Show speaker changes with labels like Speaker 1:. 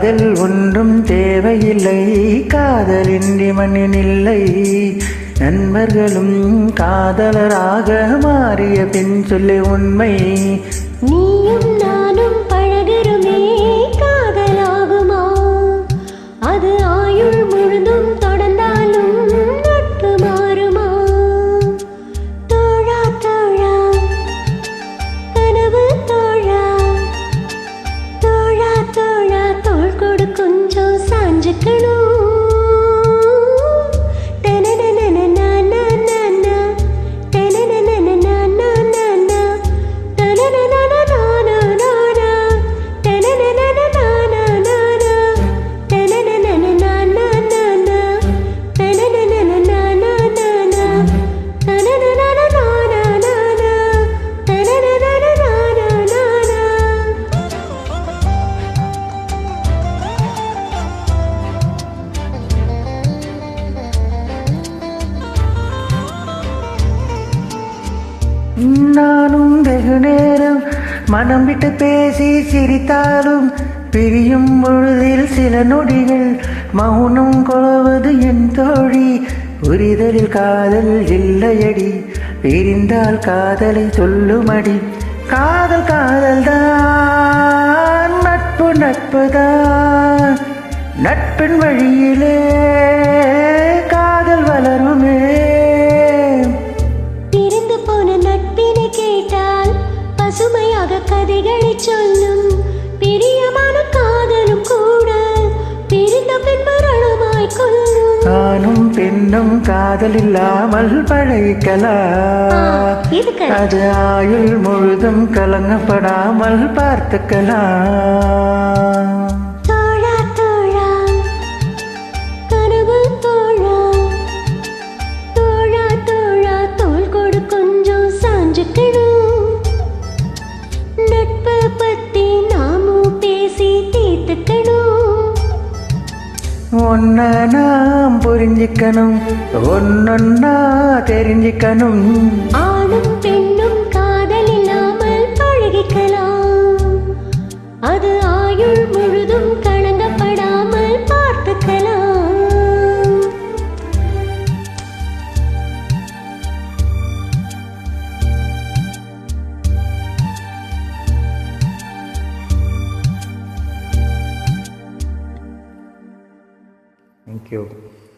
Speaker 1: காதல் ஒன்றும் தேவையில்லை. காதலின்றி மண்ணினில்லை நண்பர்களும் காதலராக மாறிய பின் சொல்லி உண்மை.
Speaker 2: நீயும் కొడుకుంచో సాంజకను
Speaker 1: நானும் வெகு நேரம் மனம் விட்டு பேசி சிரித்தாலும் பிரியும் பொழுதில் சில நொடிகள் மௌனம் கொள்வது என் தோழி. புரிதலில் காதல் இல்லையடி பிரிந்தால் காதலை சொல்லுமடி. காதல் காதல் தான் நட்பு நட்புதான் நட்பின் வழியிலே.
Speaker 2: கதைகளை சொல்லும் பிரியமான காதலும் கூட பிரிந்த பின் மரணமாய் கொல்லும்
Speaker 1: ஆணும் பெண்ணும் காதல் இல்லாமல்
Speaker 2: இதுக்கு.
Speaker 1: அது ஆயுள் முழுதும் கலங்கப்படாமல் பார்த்துக்கலாம். ஒன்ன நாம் புரிஞ்சிக்கணும் ஒன்னொன்னா தெரிஞ்சிக்கணும்
Speaker 2: ஆணும் Thank
Speaker 1: you.